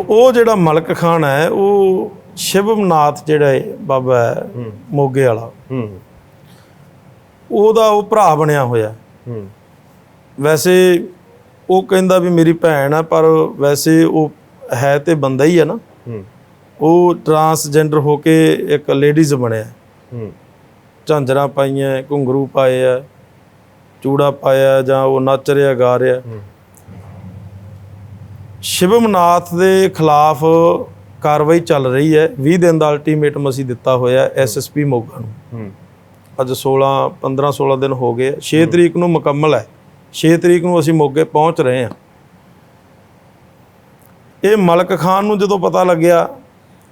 ਉਹ ਜਿਹੜਾ ਮਲਕ ਖਾਨ ਹੈ ਉਹ ਸ਼ਿਵਮਨਾਥ ਜਿਹੜਾ ਹੈ ਬਾਬਾ ਹੈ ਮੋਗੇ ਵਾਲਾ। ਹੂੰ। ਉਹਦਾ ਉਹ ਭਰਾ ਬਣਿਆ ਹੋਇਆ। ਹੂੰ। ਵੈਸੇ ਉਹ ਕਹਿੰਦਾ ਵੀ ਮੇਰੀ ਭੈਣ ਆ ਪਰ ਵੈਸੇ ਉਹ ਹੈ ਤੇ ਬੰਦਾ ਹੀ ਹੈ ਨਾ। ਹੂੰ। ਉਹ ਟਰਾਂਸਜੈਂਡਰ ਹੋ ਕੇ ਇੱਕ ਲੇਡੀਜ਼ ਬਣਿਆ। ਹੂੰ। ਝਾਂਜਰਾਂ ਪਾਈਆਂ ਘੁੰਗਰੂ ਪਾਏ ਆ ਚੂੜਾ ਪਾਇਆ ਜਾਂ ਉਹ ਨੱਚ ਰਿਹਾ ਗਾ ਰਿਹਾ। ਹੂੰ। ਸ਼ਿਵਮਨਾਥ ਦੇ ਖਿਲਾਫ ਕਾਰਵਾਈ ਚੱਲ ਰਹੀ ਹੈ। 20 ਦਿਨ ਦਾ ਅਲਟੀਮੇਟਮ ਅਸੀਂ ਦਿੱਤਾ ਹੋਇਆ ਐਸਐਸਪੀ ਮੋਗਾ ਨੂੰ। ਅੱਜ 16 15 16 ਦਿਨ ਹੋ ਗਏ। 6 ਤਰੀਕ ਨੂੰ ਮੁਕੰਮਲ ਹੈ। 6 ਤਰੀਕ ਨੂੰ ਅਸੀਂ ਮੋਗੇ ਪਹੁੰਚ ਰਹੇ ਹਾਂ। ਇਹ ਮਲਕ ਖਾਨ ਨੂੰ ਜਦੋਂ ਪਤਾ ਲੱਗਿਆ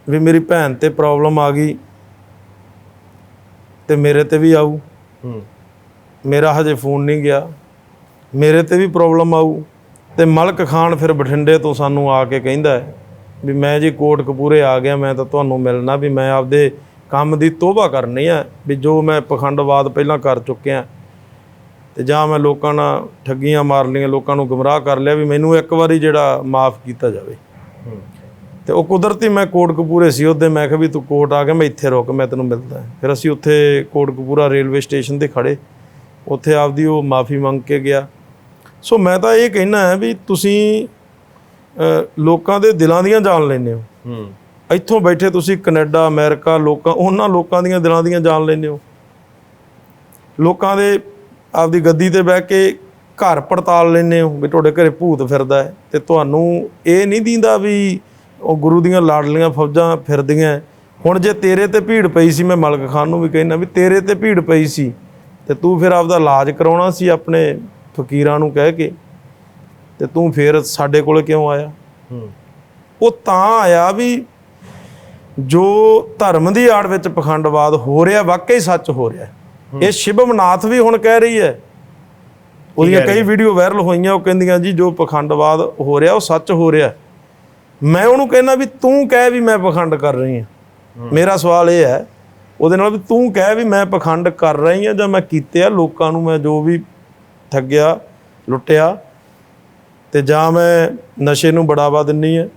ਵੀ ਮੇਰੀ ਭੈਣ ਤੇ ਪ੍ਰੋਬਲਮ ਆ ਗਈ ਤੇ ਮੇਰੇ ਤੇ ਵੀ ਆਊ। ਮੇਰਾ ਹਜੇ ਫੋਨ ਨਹੀਂ ਗਿਆ। ਮੇਰੇ ਤੇ ਵੀ ਪ੍ਰੋਬਲਮ ਆਊ। ਤੇ ਮਲਕ ਖਾਨ ਫਿਰ ਬਠਿੰਡੇ ਤੋਂ ਸਾਨੂੰ ਆ ਕੇ ਕਹਿੰਦਾ ਵੀ ਮੈਂ ਜੀ ਕੋਟ ਕਪੂਰੇ ਆ ਗਿਆ ਮੈਂ ਤਾਂ ਤੁਹਾਨੂੰ ਮਿਲਣਾ ਵੀ ਮੈਂ ਆਪਦੇ ਕੰਮ ਦੀ ਤੋਬਾ ਕਰਨੀ ਆ ਵੀ ਜੋ ਮੈਂ ਪਖੰਡਵਾਦ ਪਹਿਲਾਂ ਕਰ ਚੁੱਕਿਆ। ਤੇ ਜਾਂ ਮੈਂ ਲੋਕਾਂ ਨਾਲ ਠੱਗੀਆਂ ਮਾਰ ਲਈਆਂ ਲੋਕਾਂ ਨੂੰ ਗੁੰਮਰਾਹ ਕਰ ਲਿਆ ਵੀ ਮੈਨੂੰ ਇੱਕ ਵਾਰੀ ਜਿਹੜਾ ਮਾਫ ਕੀਤਾ ਜਾਵੇ। ਤੇ ਉਹ ਕੁਦਰਤੀ ਮੈਂ ਕੋਟ ਕਪੂਰੇ ਸੀ ਉਹਦੇ ਮੈਂ ਕਿਹਾ ਵੀ ਤੂੰ ਕੋਟ ਆ ਗਿਆ ਮੈਂ ਇੱਥੇ ਰੁਕ ਮੈਂ ਤੈਨੂੰ ਮਿਲਦਾ ਫਿਰ ਅਸੀਂ ਉੱਥੇ ਕੋਟ ਕਪੂਰਾ ਰੇਲਵੇ ਸਟੇਸ਼ਨ ਤੇ ਖੜੇ ਉੱਥੇ ਆਪਦੀ ਉਹ ਮਾਫੀ ਮੰਗ ਕੇ ਗਿਆ। ਸੋ ਮੈਂ ਤਾਂ ਇਹ ਕਹਿਣਾ ਹੈ ਵੀ ਤੁਸੀਂ ਲੋਕਾਂ ਦੇ ਦਿਲਾਂ ਦੀਆਂ ਜਾਣ ਲੈਂਦੇ ਹੋ। ਹੂੰ। ਇੱਥੋਂ ਬੈਠੇ ਤੁਸੀਂ ਕੈਨੇਡਾ ਅਮਰੀਕਾ ਲੋਕਾਂ ਉਹਨਾਂ ਲੋਕਾਂ ਦੀਆਂ ਦਿਲਾਂ ਦੀਆਂ ਜਾਣ ਲੈਂਦੇ ਹੋ। ਲੋਕਾਂ ਦੇ ਆਪਦੀ ਗੱਦੀ ਤੇ ਬਹਿ ਕੇ ਘਰ ਪੜਤਾਲ ਲੈਂਦੇ ਹੋ ਵੀ ਤੁਹਾਡੇ ਘਰੇ ਭੂਤ ਫਿਰਦਾ ਹੈ ਤੇ ਤੁਹਾਨੂੰ ਇਹ ਨਹੀਂ ਦਿੰਦਾ ਵੀ ਉਹ ਗੁਰੂ ਦੀਆਂ ਲਾਡਲੀਆਂ ਫੌਜਾਂ ਫਿਰਦੀਆਂ ਹੁਣ ਜੇ ਤੇਰੇ ਤੇ ਭੀੜ ਪਈ ਸੀ ਮੈਂ ਮਲਕ ਖਾਨ ਨੂੰ ਵੀ ਕਹਿਣਾ ਵੀ ਤੇਰੇ ਤੇ ਭੀੜ ਪਈ ਸੀ ਤੇ ਤੂੰ ਫਿਰ ਆਪਦਾ ਇਲਾਜ ਕਰਾਉਣਾ ਸੀ ਆਪਣੇ ਫਕੀਰਾਂ ਨੂੰ ਕਹਿ ਕੇ ਤੇ ਤੂੰ ਫਿਰ ਸਾਡੇ ਕੋਲੇ ਕਿਉਂ ਆਇਆ? ਉਹ ਤਾਂ ਆਇਆ ਵੀ ਜੋ ਧਰਮ ਦੀ ਆੜ ਵਿੱਚ ਪਖੰਡਵਾਦ ਹੋ ਰਿਹਾ ਵਾਕਈ ਸੱਚ ਹੋ ਰਿਹਾ। ਇਹ ਸ਼ਿਵਮਨਾਥ ਵੀ ਹੁਣ ਕਹਿ ਰਹੀ ਹੈ। ਉਹਦੀਆਂ ਕਈ ਵੀਡੀਓ ਵਾਇਰਲ ਹੋਈਆਂ ਉਹ ਕਹਿੰਦੀਆਂ ਜੀ ਜੋ ਪਖੰਡਵਾਦ ਹੋ ਰਿਹਾ ਉਹ ਸੱਚ ਹੋ ਰਿਹਾ। ਮੈਂ ਉਹਨੂੰ ਕਹਿੰਦਾ ਵੀ ਤੂੰ ਕਹਿ ਵੀ ਮੈਂ ਪਖੰਡ ਕਰ ਰਹੀ ਹਾਂ। ਮੇਰਾ ਸਵਾਲ ਇਹ ਹੈ ਉਹਦੇ ਨਾਲ ਵੀ ਤੂੰ ਕਹਿ ਵੀ ਮੈਂ ਪਖੰਡ ਕਰ ਰਹੀ ਹਾਂ ਜਾਂ ਮੈਂ ਕੀਤੇ ਆ ਲੋਕਾਂ ਨੂੰ ਮੈਂ ਜੋ ਵੀ ਠੱਗਿਆ ਲੁੱਟਿਆ ਤੇ ਜਾਂ ਮੈਂ ਨਸ਼ੇ ਨੂੰ ਬੜਾਵਾ ਦਿੰਨੀ ਹੈ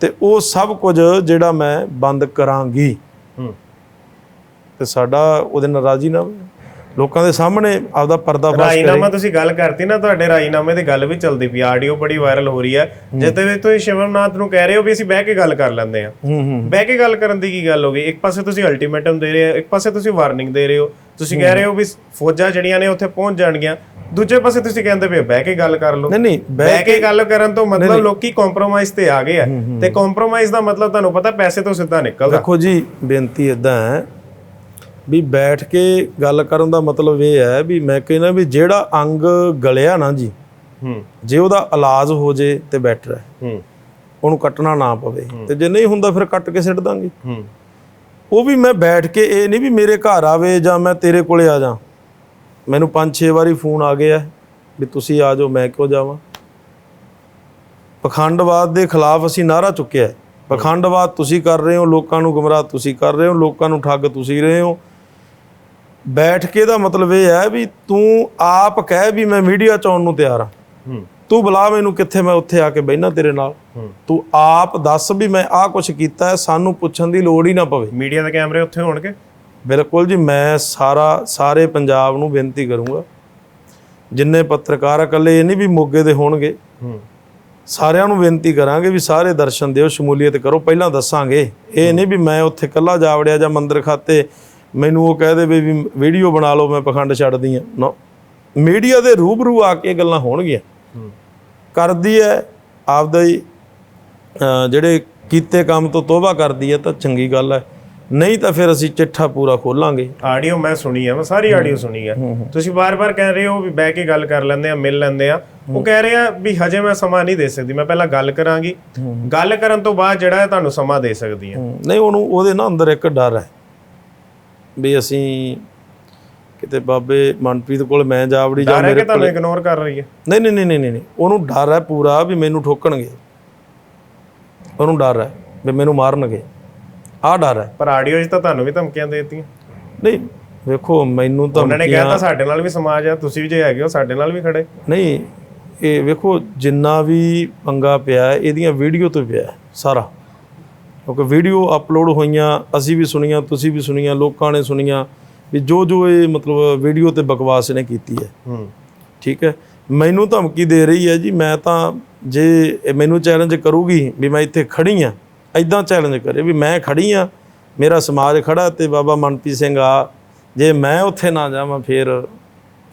ਤੇ ਉਹ ਸਭ ਕੁਝ ਜਿਹੜਾ ਮੈਂ ਬੰਦ ਕਰਾਂਗੀ। ਹੂੰ। ਤੇ ਸਾਡਾ ਉਹਦੇ ਨਾਲ ਰਾਜੀ ਨਾ ਲੋਕਾਂ ਦੇ ਸਾਹਮਣੇ ਆਪਦਾ ਪਰਦਾਫਾਸ਼ ਕਰੇ। ਰਾਜੀਨਾਮਾ ਤੁਸੀਂ ਗੱਲ ਕਰਤੀ ਨਾ ਤੁਹਾਡੇ ਰਾਜੀਨਾਮੇ ਦੀ ਗੱਲ ਵੀ ਚੱਲਦੀ ਪਈ ਆਡੀਓ ਬੜੀ ਵਾਇਰਲ ਹੋ ਰਹੀ ਹੈ। ਜਿੱਤੇ ਵੀ ਤੁਸੀਂ ਸ਼ਿਵਮਨਾਥ ਨੂੰ ਕਹਿ ਰਹੇ ਹੋ ਵੀ ਅਸੀਂ ਬਹਿ ਕੇ ਗੱਲ ਕਰ ਲੈਂਦੇ ਆ। ਬਹਿ ਕੇ ਗੱਲ ਕਰਨ ਦੀ ਕੀ ਗੱਲ ਹੋ ਗਈ? ਇੱਕ ਪਾਸੇ ਤੁਸੀਂ ਅਲਟੀਮੇਟਮ ਦੇ ਰਹੇ ਹੋ ਇੱਕ ਪਾਸੇ ਤੁਸੀਂ ਵਾਰਨਿੰਗ ਦੇ ਰਹੇ ਹੋ। ਤੁਸੀਂ ਕਹਿ ਰਹੇ ਹੋ ਵੀ ਫੌਜਾਂ ਜਿਹੜੀਆਂ ਨੇ ਉੱਥੇ ਪਹੁੰਚ ਜਾਣਗੀਆਂ। ਦੂਜੇ ਪਾਸੇ ਤੁਸੀਂ ਕਹਿੰਦੇ ਪਏ ਬਹਿ ਕੇ ਗੱਲ ਕਰ ਲਓ। ਨਹੀਂ ਨਹੀਂ ਬਹਿ ਕੇ ਗੱਲ ਕਰਨ ਤੋਂ ਮਤਲਬ ਲੋਕੀ ਕੰਪਰੋਮਾਈਜ਼ ਤੇ ਆ ਗਏ ਆ। ਤੇ ਕੰਪਰੋਮਾਈਜ਼ ਦਾ ਮਤਲਬ ਤੁਹਾਨੂੰ ਪਤਾ ਪੈਸੇ ਤੋਂ ਸਿੱਧਾ ਨਿਕਲਦਾ। ਦੇਖੋ ਜੀ ਬੇਨਤੀ ਇਦਾਂ ਹੈ ਵੀ ਬੈਠ ਕੇ ਗੱਲ ਕਰਨ ਦਾ ਮਤਲਬ ਇਹ ਹੈ ਵੀ ਮੈਂ ਕਹਿੰਦਾ ਵੀ ਜਿਹੜਾ ਅੰਗ ਗਲਿਆ ਨਾ ਜੀ ਹੂੰ। ਜੇ ਉਹਦਾ ਇਲਾਜ ਹੋ ਜੇ ਤੇ ਬੈਟਰ ਹੈ ਹੂੰ। ਉਹਨੂੰ ਕੱਟਣਾ ਨਾ ਪਵੇ। ਤੇ ਜੇ ਨਹੀਂ ਹੁੰਦਾ ਫਿਰ ਕੱਟ ਕੇ ਸਿੱਟ ਦਾਂਗੇ। ਹੂੰ। ਉਹ ਵੀ ਮੈਂ ਬੈਠ ਕੇ ਇਹ ਨਹੀਂ ਵੀ ਮੇਰੇ ਘਰ ਆਵੇ ਜਾਂ ਮੈਂ ਤੇਰੇ ਕੋਲੇ ਆ ਜਾ। ਮੈਨੂੰ ਪੰਜ ਛੇ ਵਾਰੀ ਫੋਨ ਆ ਗਿਆ ਵੀ ਤੁਸੀਂ ਆ ਜਾਓ ਮੈਂ ਕਿਉਂ ਜਾਵਾਂ? ਪਖੰਡਵਾਦ ਦੇ ਖਿਲਾਫ ਅਸੀਂ ਨਾਰਾ ਚੁੱਕਿਆ ਪਖੰਡਵਾਦ ਤੁਸੀਂ ਕਰ ਰਹੇ ਹੋ ਲੋਕਾਂ ਨੂੰ ਗੁੰਮਰਾਹ ਤੁਸੀਂ ਕਰ ਰਹੇ ਹੋ ਲੋਕਾਂ ਨੂੰ ਠੱਗ ਤੁਸੀਂ ਰਹੇ ਹੋ। ਬੈਠ ਕੇ ਦਾ ਮਤਲਬ ਇਹ ਹੈ ਵੀ ਤੂੰ ਆਪ ਕਹਿ ਵੀ ਮੈਂ ਮੀਡੀਆ ਚ ਆਉਣ ਨੂੰ ਤਿਆਰ ਹਾਂ। ਤੂੰ ਬੁਲਾ ਮੈਨੂੰ ਕਿੱਥੇ ਮੈਂ ਉੱਥੇ ਆ ਕੇ ਬਹਿਣਾ ਤੇਰੇ ਨਾਲ। ਤੂੰ ਆਪ ਦੱਸ ਵੀ ਮੈਂ ਆਹ ਕੁਝ ਕੀਤਾ ਸਾਨੂੰ ਪੁੱਛਣ ਦੀ ਲੋੜ ਹੀ ਨਾ ਪਵੇ। ਮੀਡੀਆ ਦੇ ਕੈਮਰੇ ਉੱਥੇ ਹੋਣਗੇ? ਬਿਲਕੁਲ ਜੀ ਮੈਂ ਸਾਰਾ ਸਾਰੇ ਪੰਜਾਬ ਨੂੰ ਬੇਨਤੀ ਕਰੂੰਗਾ ਜਿੰਨੇ ਪੱਤਰਕਾਰ ਇਕੱਲੇ ਇਹ ਨਹੀਂ ਵੀ ਮੋਗੇ ਦੇ ਹੋਣਗੇ ਸਾਰਿਆਂ ਨੂੰ ਬੇਨਤੀ ਕਰਾਂਗੇ ਵੀ ਸਾਰੇ ਦਰਸ਼ਨ ਦਿਓ ਸ਼ਮੂਲੀਅਤ ਕਰੋ ਪਹਿਲਾਂ ਦੱਸਾਂਗੇ। ਇਹ ਨਹੀਂ ਵੀ ਮੈਂ ਉੱਥੇ ਇਕੱਲਾ ਜਾ ਵੜਿਆ ਜਾਂ ਮੰਦਰ ਖਾਤੇ ਮੈਨੂੰ ਉਹ ਕਹਿ ਦੇਵੇ ਵੀ ਵੀਡੀਓ ਬਣਾ ਲਓ ਮੈਂ ਪਖੰਡ ਛੱਡਦੀ ਆ ਨੋ ਮੀਡੀਆ ਦੇ ਰੂਬਰੂ ਆ ਕੇ ਗੱਲਾਂ ਹੋਣਗੀਆਂ। ਕਰਦੀ ਹੈ ਆਪਦਾ ਹੀ ਜਿਹੜੇ ਕੀਤੇ ਕੰਮ ਤੋਂ ਤੋਬਾ ਕਰਦੀ ਹੈ ਤਾਂ ਚੰਗੀ ਗੱਲ ਹੈ। ਨਹੀਂ ਤਾਂ ਫਿਰ ਅਸੀਂ ਚਿੱਠਾ ਪੂਰਾ ਖੋਲਾਂਗੇ। ਆਡੀਓ ਮੈਂ ਸੁਣੀ ਆ ਮੈਂ ਸਾਰੀ ਆਡੀਓ ਸੁਣੀ ਆ। ਤੁਸੀਂ ਬਾਰ-ਬਾਰ ਕਹਿ ਰਹੇ ਹੋ ਵੀ ਬਹਿ ਕੇ ਗੱਲ ਕਰ ਲੈਂਦੇ ਆ ਮਿਲ ਲੈਂਦੇ ਆ। ਉਹ ਕਹਿ ਰਹੇ ਆ ਵੀ ਹਜੇ ਮੈਂ ਸਮਾਂ ਨਹੀਂ ਦੇ ਸਕਦੀ ਮੈਂ ਪਹਿਲਾਂ ਗੱਲ ਕਰਾਂਗੀ। ਗੱਲ ਕਰਨ ਤੋਂ ਬਾਅਦ ਜਿਹੜਾ ਹੈ ਤੁਹਾਨੂੰ ਸਮਾਂ ਦੇ ਸਕਦੀ ਆ। ਨਹੀਂ ਉਹਨੂੰ ਉਹਦੇ ਨਾ ਅੰਦਰ ਇੱਕ ਡਰ ਹੈ। ਵੀ ਅਸੀਂ ਕਿਤੇ ਬਾਬੇ ਮਨਪ੍ਰੀਤ ਕੋਲ ਮੈਂ ਜਾ ਵੜੀ ਜਾਂ ਮੇਰੇ ਕਿ ਤੁਹਾਨੂੰ ਇਗਨੋਰ ਕਰ ਰਹੀ ਹੈ? ਨਹੀਂ ਨਹੀਂ ਨਹੀਂ ਨਹੀਂ ਨਹੀਂ। ਉਹਨੂੰ ਡਰ ਹੈ ਪੂਰਾ ਵੀ ਮੈਨੂੰ ਠੋਕਣਗੇ। ਉਹਨੂੰ ਡਰ ਹੈ ਵੀ ਮੈਨੂੰ ਮਾਰਨਗੇ। ਆਹ ਡਰ ਹੈ। ਪਰ ਆਡੀਓ 'ਚ ਤਾਂ ਤੁਹਾਨੂੰ ਵੀ ਧਮਕੀਆਂ ਦੇ ਦਿੱਤੀਆਂ। ਨਹੀਂ ਵੇਖੋ ਮੈਨੂੰ ਤਾਂ ਉਹਨਾਂ ਨੇ ਕਿਹਾ ਤਾਂ ਸਾਡੇ ਨਾਲ ਵੀ ਸਮਾਜ ਆ ਤੁਸੀਂ ਵੀ ਜੇ ਹੈਗੇ ਹੋ ਸਾਡੇ ਨਾਲ ਵੀ ਖੜੇ। ਨਹੀਂ ਇਹ ਵੇਖੋ ਜਿੰਨਾ ਵੀ ਪੰਗਾ ਪਿਆ ਇਹਦੀਆਂ ਵੀਡੀਓ ਤੋਂ ਪਿਆ। ਸਾਰਾ। ਕਿਉਂਕਿ ਵੀਡੀਓ ਅਪਲੋਡ ਹੋਈਆਂ ਅਸੀਂ ਵੀ ਸੁਣੀਆਂ ਤੁਸੀਂ ਵੀ ਸੁਣੀਆਂ ਲੋਕਾਂ ਨੇ ਸੁਣੀਆਂ ਵੀ ਜੋ ਜੋ ਇਹ ਮਤਲਬ ਵੀਡੀਓ ਤੇ ਬਕਵਾਸ ਨੇ ਕੀਤੀ ਹੈ। ਹੂੰ। ਠੀਕ ਹੈ? ਮੈਨੂੰ ਧਮਕੀ ਦੇ ਰਹੀ ਹੈ ਜੀ ਮੈਂ ਤਾਂ ਜੇ ਮੈਨੂੰ ਚੈਲੰਜ ਕਰੂਗੀ ਵੀ ਮੈਂ ਇੱਥੇ ਖੜੀ ਆ ਐਦਾਂ ਚੈਲੰਜ ਕਰੇ ਵੀ ਮੈਂ ਖੜੀ ਆ ਮੇਰਾ ਸਮਾਜ ਖੜਾ ਤੇ ਬਾਬਾ ਮਨਪ੍ਰੀਤ ਸਿੰਘ ਆ ਜੇ ਮੈਂ ਉੱਥੇ ਨਾ ਜਾਵਾਂ ਫਿਰ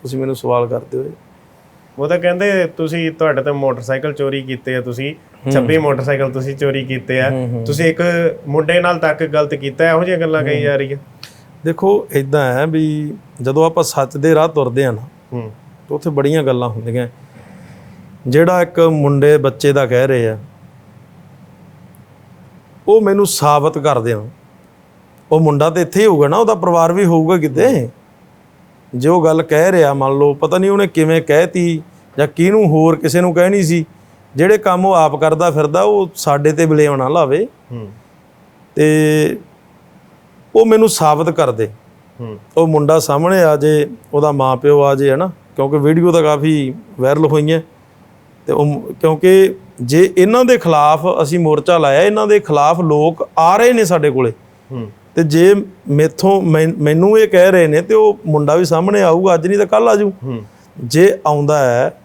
ਤੁਸੀਂ ਮੈਨੂੰ ਸਵਾਲ ਕਰਦੇ ਹੋਏ। ਉਹ ਤਾਂ ਕਹਿੰਦੇ ਤੁਸੀਂ ਤੁਹਾਡੇ ਤੇ ਮੋਟਰਸਾਈਕਲ ਚੋਰੀ ਕੀਤੇ ਆ ਤੁਸੀਂ 26 ਮੋਟਰਸਾਈਕਲ ਤੁਸੀਂ ਚੋਰੀ ਕੀਤੇ ਆ। ਤੁਸੀਂ ਇੱਕ ਮੁੰਡੇ ਨਾਲ ਤੱਕ ਗਲਤ ਕੀਤਾ ਇਹੋ ਜਿਹੀਆਂ ਗੱਲਾਂ ਕਹੀ ਜਾ ਰਹੀਆਂ ਦੇਖੋ ਇਦਾਂ ਹੈ ਵੀ ਜਦੋਂ ਆਪਾਂ ਸੱਚ ਦੇ ਰਾਹ ਤੁਰਦੇ ਆ ਨਾ ਹੂੰ। ਤਾਂ ਉੱਥੇ ਬੜੀਆਂ ਗੱਲਾਂ ਹੁੰਦੀਆਂ। ਜਿਹੜਾ ਇੱਕ ਮੁੰਡੇ ਬੱਚੇ ਦਾ ਕਹਿ ਰਹੇ ਆ ਉਹ ਮੈਨੂੰ ਸਾਬਤ ਕਰ ਦੇਣ ਉਹ ਮੁੰਡਾ ਤੇ ਇੱਥੇ ਹੀ ਹੋਊਗਾ ਨਾ ਉਹਦਾ ਪਰਿਵਾਰ ਵੀ ਹੋਊਗਾ ਕਿਤੇ। ਜੇ ਉਹ ਗੱਲ ਕਹਿ ਰਿਹਾ ਮੰਨ ਲਓ ਪਤਾ ਨਹੀਂ ਉਹਨੇ ਕਿਵੇਂ ਕਹਿਤੀ ਜਾਂ ਕਿਹਨੂੰ ਹੋਰ ਕਿਸੇ ਨੂੰ ਕਹਿਣੀ ਸੀ। ਜਿਹੜੇ ਕੰਮ ਉਹ ਆਪ ਕਰਦਾ ਫਿਰਦਾ ਉਹ ਸਾਡੇ ਤੇ ਬਲੇਮ ਨਾ ਲਾਵੇ। ਹੂੰ। ਤੇ ਉਹ ਮੈਨੂੰ ਸਾਬਤ ਕਰ ਦੇ ਹੂੰ। ਉਹ ਮੁੰਡਾ ਸਾਹਮਣੇ ਆ ਜੇ ਉਹਦਾ ਮਾਪਿਓ ਆ ਜੇ ਹਨਾ। ਕਿਉਂਕਿ ਵੀਡੀਓ ਤਾਂ ਕਾਫੀ ਵਾਇਰਲ ਹੋਈਆਂ। ਤੇ ਉਹ ਕਿਉਂਕਿ ਜੇ ਇਹਨਾਂ ਦੇ ਖਿਲਾਫ ਅਸੀਂ ਮੋਰਚਾ ਲਾਇਆ ਇਹਨਾਂ ਦੇ ਖਿਲਾਫ ਲੋਕ ਆ ਰਹੇ ਨੇ ਸਾਡੇ ਕੋਲੇ। ਤੇ ਜੇ ਮੇਥੋਂ ਮੈਨ- ਇਹ ਕਹਿ ਰਹੇ ਨੇ ਤੇ ਉਹ ਮੁੰਡਾ ਵੀ ਸਾਹਮਣੇ ਆਊਗਾ ਅੱਜ ਨਹੀਂ ਤਾਂ ਕੱਲ ਆਜੂ। ਜੇ ਆਉਂਦਾ ਹੈ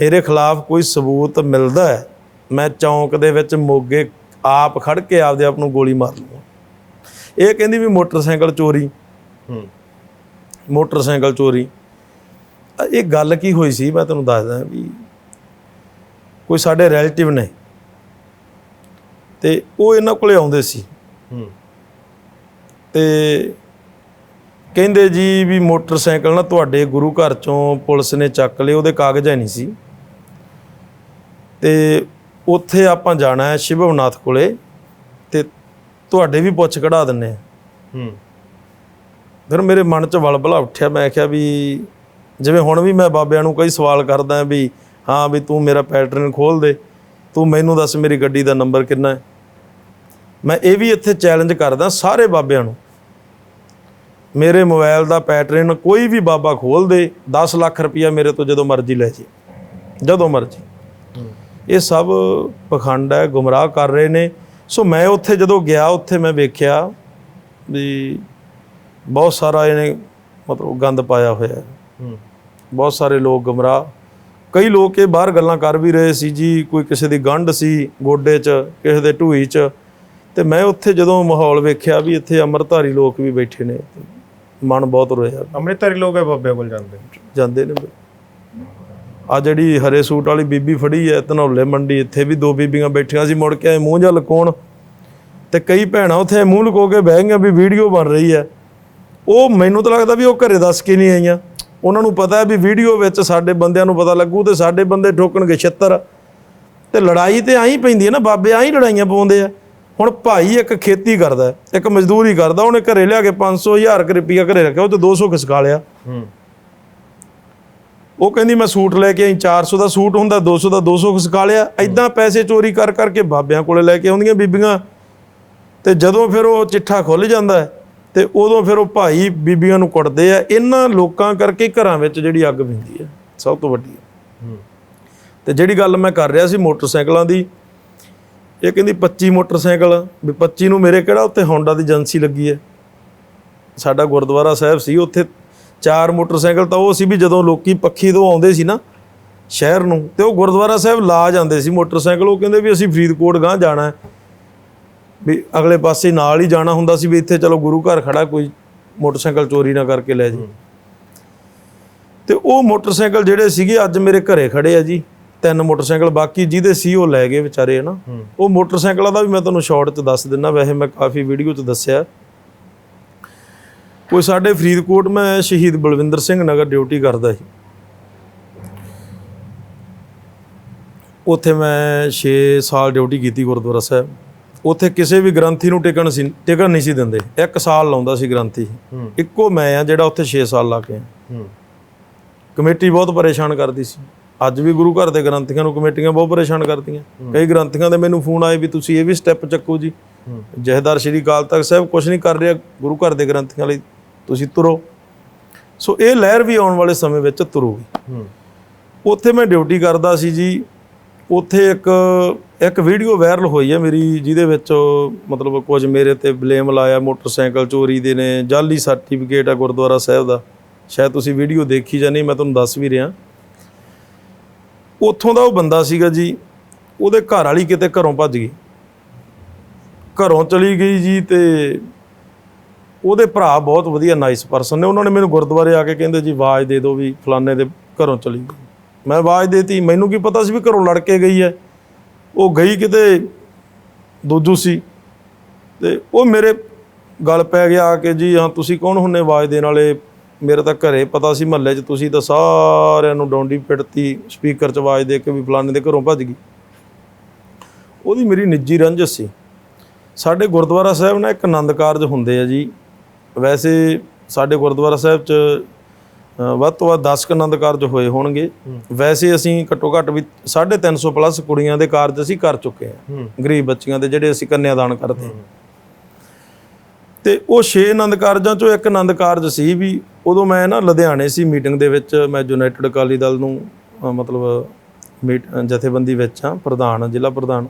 ਮੇਰੇ ਖਿਲਾਫ ਕੋਈ ਸਬੂਤ ਮਿਲਦਾ ਹੈ ਮੈਂ ਚੌਂਕ ਦੇ ਵਿੱਚ ਮੋਗੇ ਆਪ ਖੜ ਕੇ ਆਪਦੇ ਆਪ ਨੂੰ ਗੋਲੀ ਮਾਰ ਲੂੰਗਾ। ਇਹ ਕਹਿੰਦੀ ਵੀ ਮੋਟਰਸਾਈਕਲ ਚੋਰੀ। ਹੂੰ। ਮੋਟਰਸਾਈਕਲ ਚੋਰੀ। ਇਹ ਗੱਲ ਕੀ ਹੋਈ ਸੀ? ਮੈਂ ਤੁਹਾਨੂੰ ਦੱਸਦਾ ਵੀ ਕੋਈ ਸਾਡੇ ਰਿਲੇਟਿਵ ਨੇ। ਤੇ ਉਹ ਇਹਨਾਂ ਕੋਲੇ ਆਉਂਦੇ ਸੀ। ਹੂੰ। ਤੇ ਕਹਿੰਦੇ ਜੀ ਵੀ ਮੋਟਰਸਾਈਕਲ ਨਾ ਤੁਹਾਡੇ ਗੁਰੂ ਘਰ ਚੋਂ ਪੁਲਿਸ ਨੇ ਚੱਕ ਲਏ ਉਹਦੇ ਕਾਗਜ਼ ਹੈ ਨਹੀਂ ਸੀ। ਤੇ ਉੱਥੇ ਆਪਾਂ ਜਾਣਾ ਹੈ ਸ਼ਿਵਵਨਾਥ ਕੋਲੇ ਤੇ ਤੁਹਾਡੇ ਵੀ ਪੁੱਛ ਕਢਾ ਦਿੰਨੇ ਹੂੰ। ਫਿਰ ਮੇਰੇ ਮਨ 'ਚ ਵਲਵਲਾ ਉੱਠਿਆ ਮੈਂ ਕਿਹਾ ਵੀ ਜਿਵੇਂ ਹੁਣ ਵੀ ਮੈਂ ਬਾਬਿਆਂ ਨੂੰ ਕਈ ਸਵਾਲ ਕਰਦਾ ਵੀ ਹਾਂ ਵੀ ਤੂੰ ਮੇਰਾ ਪੈਟਰਨ ਖੋਲ ਦੇ ਤੂੰ ਮੈਨੂੰ ਦੱਸ ਮੇਰੀ ਗੱਡੀ ਦਾ ਨੰਬਰ ਕਿੰਨਾ ਹੈ। ਮੈਂ ਇਹ ਵੀ ਇੱਥੇ ਚੈਲੰਜ ਕਰਦਾ ਸਾਰੇ ਬਾਬਿਆਂ ਨੂੰ। ਮੇਰੇ ਮੋਬਾਈਲ ਦਾ ਪੈਟਰਨ ਕੋਈ ਵੀ ਬਾਬਾ ਖੋਲ ਦੇ 10 ਲੱਖ ਰੁਪਇਆ ਮੇਰੇ ਤੋਂ ਜਦੋਂ ਮਰਜ਼ੀ ਲੈ ਜੇ ਜਦੋਂ ਮਰਜ਼ੀ। ਇਹ ਸਭ ਪਖੰਡ ਹੈ ਗੁੰਮਰਾਹ ਕਰ ਰਹੇ ਨੇ। ਸੋ ਮੈਂ ਉੱਥੇ ਜਦੋਂ ਗਿਆ ਉੱਥੇ ਮੈਂ ਵੇਖਿਆ ਵੀ ਬਹੁਤ ਸਾਰਾ ਇਹਨੇ ਮਤਲਬ ਗੰਦ ਪਾਇਆ ਹੋਇਆ ਹੈ। ਬਹੁਤ ਸਾਰੇ ਲੋਕ ਗਮਰਾਹ ਕਈ ਲੋਕ ਇਹ ਬਾਹਰ ਗੱਲਾਂ ਕਰ ਵੀ ਰਹੇ ਸੀ ਜੀ ਕੋਈ ਕਿਸੇ ਦੀ ਗੰਢ ਸੀ ਗੋਡੇ 'ਚ ਕਿਸੇ ਦੇ ਢੂਈ 'ਚ। ਤੇ ਮੈਂ ਉੱਥੇ ਜਦੋਂ ਮਾਹੌਲ ਵੇਖਿਆ ਵੀ ਇੱਥੇ ਅੰਮ੍ਰਿਤਧਾਰੀ ਲੋਕ ਵੀ ਬੈਠੇ ਨੇ ਮਨ ਬਹੁਤ ਰੋਇਆ। ਅੰਮ੍ਰਿਤਧਾਰੀ ਲੋਕ ਹੈ ਬਾਬੇ ਕੋਲ ਜਾਂਦੇ ਜਾਂਦੇ ਨੇ ਆ ਜਿਹੜੀ ਹਰੇ ਸੂਟ ਵਾਲੀ ਬੀਬੀ ਫੜੀ ਹੈ ਧਨੌਲੇ ਮੰਡੀ ਇੱਥੇ ਵੀ ਦੋ ਬੀਬੀਆਂ ਬੈਠੀਆਂ ਸੀ ਮੁੜ ਕੇ ਆਏ ਮੂੰਹ ਜਾਂ ਲਕਾਉਣ ਤੇ ਕਈ ਭੈਣਾਂ ਉੱਥੇ ਮੂੰਹ ਲਕੋ ਕੇ ਬਹਿ ਗਈਆਂ ਵੀ ਵੀਡੀਓ ਬਣ ਰਹੀ ਹੈ ਉਹ ਮੈਨੂੰ ਤਾਂ ਲੱਗਦਾ ਵੀ ਉਹ ਘਰੇ ਦੱਸ ਕੇ ਨਹੀਂ ਆਈਆਂ। ਉਹਨਾਂ ਨੂੰ ਪਤਾ ਹੈ ਵੀ ਵੀਡੀਓ ਵਿੱਚ ਸਾਡੇ ਬੰਦਿਆਂ ਨੂੰ ਪਤਾ ਲੱਗੂ ਤੇ ਸਾਡੇ ਬੰਦੇ ਠੋਕਣਗੇ ਛਿੱਤਰ। ਤੇ ਲੜਾਈ ਤੇ ਆਈ ਪੈਂਦੀ ਹੈ ਨਾ ਬਾਬੇ ਆਈ ਲੜਾਈਆਂ ਪਾਉਂਦੇ ਆ। ਹੁਣ ਭਾਈ ਇੱਕ ਖੇਤੀ ਕਰਦਾ ਇੱਕ ਮਜ਼ਦੂਰੀ ਕਰਦਾ ਉਹਨੇ ਘਰੇ ਲਿਆ ਕੇ 500 1000 ਰੁਪਈਆ ਘਰੇ ਰੱਖਿਆ ਉਹ ਤੇ 200 ਖਿਸਕਾ ਲਿਆ। ਹੂੰ। ਉਹ ਕਹਿੰਦੀ ਮੈਂ ਸੂਟ ਲੈ ਕੇ ਆਈ 400 ਦਾ ਸੂਟ ਹੁੰਦਾ 200 ਦਾ 200 ਖਿਸਕਾ ਲਿਆ। ਐਦਾਂ ਪੈਸੇ ਚੋਰੀ ਕਰ ਕਰਕੇ ਬਾਬਿਆਂ ਕੋਲੇ ਲੈ ਕੇ ਆਉਂਦੀਆਂ ਬੀਬੀਆਂ। ਤੇ ਜਦੋਂ ਫਿਰ ਉਹ ਚਿੱਠਾ ਖੁੱਲ ਜਾਂਦਾ ਹੈ, ਤੇ ਉਦੋਂ ਫਿਰ ਉਹ ਭਾਈ ਬੀਬੀਆਂ ਨੂੰ ਕੁੱਟਦੇ ਆ। ਇਹਨਾਂ ਲੋਕਾਂ ਕਰਕੇ ਘਰਾਂ ਵਿੱਚ ਜਿਹੜੀ ਅੱਗ ਪੈਂਦੀ ਹੈ ਸਭ ਤੋਂ ਵੱਡੀ ਹੂੰ। ਤੇ ਜਿਹੜੀ ਗੱਲ ਮੈਂ ਕਰ ਰਿਹਾ ਸੀ ਮੋਟਰਸਾਈਕਲਾਂ ਦੀ ਇਹ ਕਹਿੰਦੀ 25 ਮੋਟਰਸਾਈਕਲ ਵੀ 25 ਨੂੰ ਮੇਰੇ ਕਿਹੜਾ ਉੱਥੇ ਹੋਂਡਾ ਦੀ ਏਜੰਸੀ ਲੱਗੀ ਹੈ ਸਾਡਾ ਗੁਰਦੁਆਰਾ ਸਾਹਿਬ ਸੀ ਉੱਥੇ ਚਾਰ ਮੋਟਰਸਾਈਕਲ ਤਾਂ ਉਹ ਸੀ ਵੀ ਜਦੋਂ ਲੋਕੀ ਪੱਖੀ ਤੋਂ ਆਉਂਦੇ ਸੀ ਨਾ ਸ਼ਹਿਰ ਨੂੰ ਤੇ ਉਹ ਗੁਰਦੁਆਰਾ ਸਾਹਿਬ ਲਾ ਜਾਂਦੇ ਸੀ ਮੋਟਰਸਾਈਕਲ। ਉਹ ਕਹਿੰਦੇ ਵੀ ਅਸੀਂ ਫਰੀਦਕੋਟ ਗਾਂ ਜਾਣਾ ਹੈ। ਵੀ ਅਗਲੇ ਪਾਸੇ ਨਾਲ ਹੀ ਜਾਣਾ ਹੁੰਦਾ ਸੀ ਵੀ ਇੱਥੇ ਚਲੋ ਗੁਰੂ ਘਰ ਖੜਾ ਕੋਈ ਮੋਟਰਸਾਈਕਲ ਚੋਰੀ ਨਾ ਕਰਕੇ ਲੈ ਜੇ। ਤੇ ਉਹ ਮੋਟਰਸਾਈਕਲ ਜਿਹੜੇ ਸੀਗੇ ਅੱਜ ਮੇਰੇ ਘਰੇ ਖੜੇ ਆ ਜੀ। ਤਿੰਨ ਮੋਟਰਸਾਈਕਲ ਬਾਕੀ ਜਿਹਦੇ ਸੀ ਉਹ ਲੈ ਗਏ ਵਿਚਾਰੇ ਹਨਾ। ਉਹ ਮੋਟਰਸਾਈਕਲਾਂ ਦਾ ਵੀ ਮੈਂ ਤੁਹਾਨੂੰ ਸ਼ਾਰਟ 'ਚ ਦੱਸ ਦਿੰਦਾ ਵੈਸੇ ਮੈਂ ਕਾਫੀ ਵੀਡੀਓ 'ਚ ਦੱਸਿਆ। ਕੋਈ ਸਾਡੇ ਫਰੀਦਕੋਟ ਮੈਂ ਸ਼ਹੀਦ ਬਲਵਿੰਦਰ ਸਿੰਘ ਨਗਰ ਡਿਊਟੀ ਕਰਦਾ ਸੀ। ਉੱਥੇ ਮੈਂ 6 ਸਾਲ ਡਿਊਟੀ ਕੀਤੀ ਗੁਰਦੁਆਰਾ ਸਾਹਿਬ। ਉੱਥੇ ਕਿਸੇ ਵੀ ਗ੍ਰੰਥੀ ਨੂੰ ਟਿਕਣ ਸੀ ਟਿਕਣ ਨਹੀਂ ਸੀ ਦਿੰਦੇ। ਇੱਕ ਸਾਲ ਲਾਉਂਦਾ ਸੀ ਗ੍ਰੰਥੀ। ਇੱਕੋ ਮੈਂ ਆ ਜਿਹੜਾ ਉੱਥੇ 6 ਸਾਲ ਲਾ ਕੇ ਹੂੰ। ਕਮੇਟੀ ਬਹੁਤ ਪਰੇਸ਼ਾਨ ਕਰਦੀ ਸੀ। ਅੱਜ ਵੀ ਗੁਰੂ ਘਰ ਦੇ ਗ੍ਰੰਥੀਆਂ ਨੂੰ ਕਮੇਟੀਆਂ ਬਹੁਤ ਪਰੇਸ਼ਾਨ ਕਰਦੀਆਂ। ਕਈ ਗ੍ਰੰਥੀਆਂ ਦੇ ਮੈਨੂੰ ਫੋਨ ਆਏ ਵੀ ਤੁਸੀਂ ਇਹ ਵੀ ਸਟੈਪ ਚੱਕੋ ਜੀ। ਜਹੇਦਾਰ ਸ਼੍ਰੀ ਅਕਾਲ ਤਖਤ ਸਾਹਿਬ ਕੁਝ ਨਹੀਂ ਕਰ ਰਿਹਾ ਗੁਰੂ ਘਰ ਦੇ ਗ੍ਰੰਥੀਆਂ ਲਈ ਤੁਸੀਂ ਤੁਰੋ। ਸੋ ਇਹ ਲਹਿਰ ਵੀ ਆਉਣ ਵਾਲੇ ਸਮੇਂ ਵਿੱਚ ਤੁਰੂਗੀ। ਉੱਥੇ ਮੈਂ ਡਿਊਟੀ ਕਰਦਾ ਸੀ ਜੀ। ਉੱਥੇ ਇੱਕ ਇੱਕ ਵੀਡੀਓ ਵਾਇਰਲ ਹੋਈ ਹੈ ਮੇਰੀ, ਜਿਹਦੇ ਵਿੱਚ ਮਤਲਬ ਕੁਝ ਮੇਰੇ ਤੇ ਬਲੇਮ ਲਾਇਆ, ਮੋਟਰਸਾਈਕਲ ਚੋਰੀ ਦੇ ਨੇ, ਜਾਲੀ ਸਰਟੀਫਿਕੇਟ ਆ ਗੁਰਦੁਆਰਾ ਸਾਹਿਬ ਦਾ। ਸ਼ਾਇਦ ਤੁਸੀਂ ਵੀਡੀਓ ਦੇਖੀ ਜਾਂ ਨਹੀਂ, ਮੈਂ ਤੁਹਾਨੂੰ ਦੱਸ ਵੀ ਰਿਹਾ। ਉੱਥੋਂ ਦਾ ਉਹ ਬੰਦਾ ਸੀਗਾ ਜੀ, ਉਹਦੇ ਘਰ ਵਾਲੀ ਕਿਤੇ ਘਰੋਂ ਭੱਜ ਗਈ। ਘਰੋਂ ਚਲੀ ਗਈ ਜੀ ਤੇ ਉਹਦੇ ਭਰਾ ਬਹੁਤ ਵਧੀਆ ਨਾਈਸ ਪਰਸਨ ਨੇ। ਉਹਨਾਂ ਨੇ ਮੈਨੂੰ ਗੁਰਦੁਆਰੇ ਆ ਕੇ ਕਹਿੰਦੇ ਜੀ, ਆਵਾਜ਼ ਦੇ ਦਿਓ ਵੀ ਫਲਾਣੇ ਦੇ ਘਰੋਂ ਚਲੀ ਗਈ। ਮੈਂ ਆਵਾਜ਼ ਦੇਤੀ, ਮੈਨੂੰ ਕੀ ਪਤਾ ਸੀ ਵੀ ਘਰੋਂ ਲੜ ਕੇ ਗਈ ਹੈ? ਉਹ ਗਈ ਕਿਤੇ, ਦੂਜੂ ਸੀ। ਤੇ ਉਹ ਮੇਰੇ ਗੱਲ ਪੈ ਗਿਆ ਕਿ ਜੀ, ਹਾਂ, ਤੁਸੀਂ ਕੌਣ ਹੁੰਨੇ ਆਵਾਜ਼ ਦੇਣ ਵਾਲੇ? ਮੇਰੇ ਤਾਂ ਘਰੇ ਪਤਾ ਸੀ ਮਹੱਲੇ 'ਚ ਤੁਸੀਂ ਤਾਂ ਸਾਰਿਆਂ ਨੂੰ ਡੌਂਡੀ ਪਿੜਤੀ ਸਪੀਕਰ 'ਚ ਆਵਾਜ਼ ਦੇ ਕੇ ਵੀ ਫਲਾਣੇ ਦੇ ਘਰੋਂ ਭੱਜ ਗਈ। ਉਹਦੀ ਮੇਰੀ ਨਿੱਜੀ ਰੰਜਿਸ਼ ਸੀ। ਸਾਡੇ ਗੁਰਦੁਆਰਾ ਸਾਹਿਬ ਨਾਲ ਇੱਕ ਆਨੰਦ ਕਾਰਜ ਹੁੰਦੇ ਆ ਜੀ। ਵੈਸੇ ਸਾਡੇ ਗੁਰਦੁਆਰਾ ਸਾਹਿਬ 'ਚ ਵੱਧ ਤੋਂ ਵੱਧ 10 ਕੁ ਆਨੰਦ ਕਾਰਜ ਹੋਏ ਹੋਣਗੇ। ਵੈਸੇ ਅਸੀਂ ਘੱਟੋ ਘੱਟ ਵੀ 350 ਪਲੱਸ ਕੁੜੀਆਂ ਦੇ ਕਾਰਜ ਅਸੀਂ ਕਰ ਚੁੱਕੇ ਹਾਂ। ਗਰੀਬ ਬੱਚੀਆਂ ਦੇ ਜਿਹੜੇ ਅਸੀਂ ਕੰਨਿਆਦਾਨ ਕਰਦੇ ਤੇ ਉਹ 6 ਆਨੰਦ ਕਾਰਜਾਂ ਚੋਂ ਇੱਕ ਆਨੰਦ ਕਾਰਜ ਸੀ ਵੀ ਉਦੋਂ ਮੈਂ ਨਾ ਲੁਧਿਆਣੇ ਸੀ ਮੀਟਿੰਗ ਦੇ ਵਿੱਚ ਮੈਂ ਯੂਨਾਈਟਿਡ ਅਕਾਲੀ ਦਲ ਨੂੰ ਮਤਲਬ ਜਥੇਬੰਦੀ ਵਿੱਚ ਆ ਪ੍ਰਧਾਨ ਜ਼ਿਲ੍ਹਾ ਪ੍ਰਧਾਨ।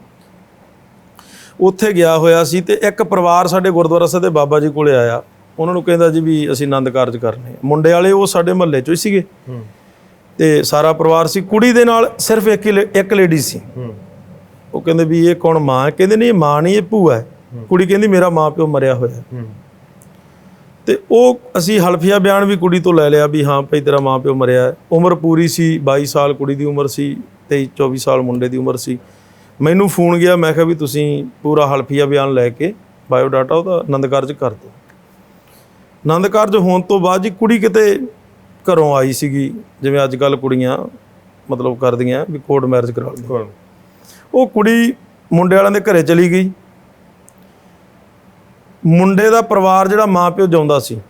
ਉੱਥੇ ਗਿਆ ਹੋਇਆ ਸੀ ਤੇ ਇੱਕ ਪਰਿਵਾਰ ਸਾਡੇ ਗੁਰਦੁਆਰਾ ਸਾਹਿਬ ਦੇ ਬਾਬਾ ਜੀ ਕੋਲੇ ਆਇਆ। ਉਹਨਾਂ ਨੂੰ ਕਹਿੰਦਾ ਜੀ ਵੀ ਅਸੀਂ ਆਨੰਦ ਕਾਰਜ ਕਰਨੇ ਮੁੰਡੇ ਵਾਲੇ ਉਹ ਸਾਡੇ ਮਹੱਲੇ ਚੋਂ ਹੀ ਸੀਗੇ। ਤੇ ਸਾਰਾ ਪਰਿਵਾਰ ਸੀ। ਕੁੜੀ ਦੇ ਨਾਲ ਸਿਰਫ ਇੱਕ ਇੱਕ ਲੇਡੀ ਸੀ। ਉਹ ਕਹਿੰਦੇ ਵੀ ਇਹ ਕੌਣ ਮਾਂ ਹੈ? ਕਹਿੰਦੇ ਨਹੀਂ ਇਹ ਮਾਂ ਨਹੀਂ ਇਹ ਭੂਆ ਹੈ। ਕੁੜੀ ਕਹਿੰਦੀ ਮੇਰਾ ਮਾਂ ਪਿਓ ਮਰਿਆ ਹੋਇਆ ਤੇ ਉਹ ਅਸੀਂ ਹਲਫੀਆ ਬਿਆਨ ਵੀ ਕੁੜੀ ਤੋਂ ਲੈ ਲਿਆ ਵੀ ਹਾਂ ਭਈ ਤੇਰਾ ਮਾਂ ਪਿਓ ਮਰਿਆ ਹੈ। ਉਮਰ ਪੂਰੀ ਸੀ 22 ਸਾਲ ਕੁੜੀ ਦੀ ਉਮਰ ਸੀ 23 24 ਸਾਲ ਮੁੰਡੇ ਦੀ ਉਮਰ ਸੀ। ਮੈਨੂੰ ਫੋਨ ਗਿਆ ਮੈਂ ਕਿਹਾ ਵੀ ਤੁਸੀਂ ਪੂਰਾ ਹਲਫੀਆ ਬਿਆਨ ਲੈ ਕੇ ਬਾਇਓ ਡਾਟਾ ਉਹਦਾ ਆਨੰਦ ਕਾਰਜ ਕਰ ਦਿਓ। ਆਨੰਦ ਕਾਰਜ ਹੋਣ ਤੋਂ ਬਾਅਦ ਜੀ ਕੁੜੀ ਕਿਤੇ ਘਰੋਂ ਆਈ ਸੀਗੀ ਜਿਵੇਂ ਅੱਜ ਕੱਲ ਕੁੜੀਆਂ ਮਤਲਬ ਕਰਦੀਆਂ ਵੀ ਕੋਰਟ ਮੈਰਿਜ ਕਰਾ ਕੋਣ ਉਹ ਕੁੜੀ ਮੁੰਡੇ ਵਾਲਿਆਂ ਦੇ ਘਰੇ ਚਲੀ ਗਈ। ਮੁੰਡੇ ਦਾ ਪਰਿਵਾਰ ਜਿਹੜਾ ਮਾਪਿਓ ਜਿਉਂਦਾ ਸੀ।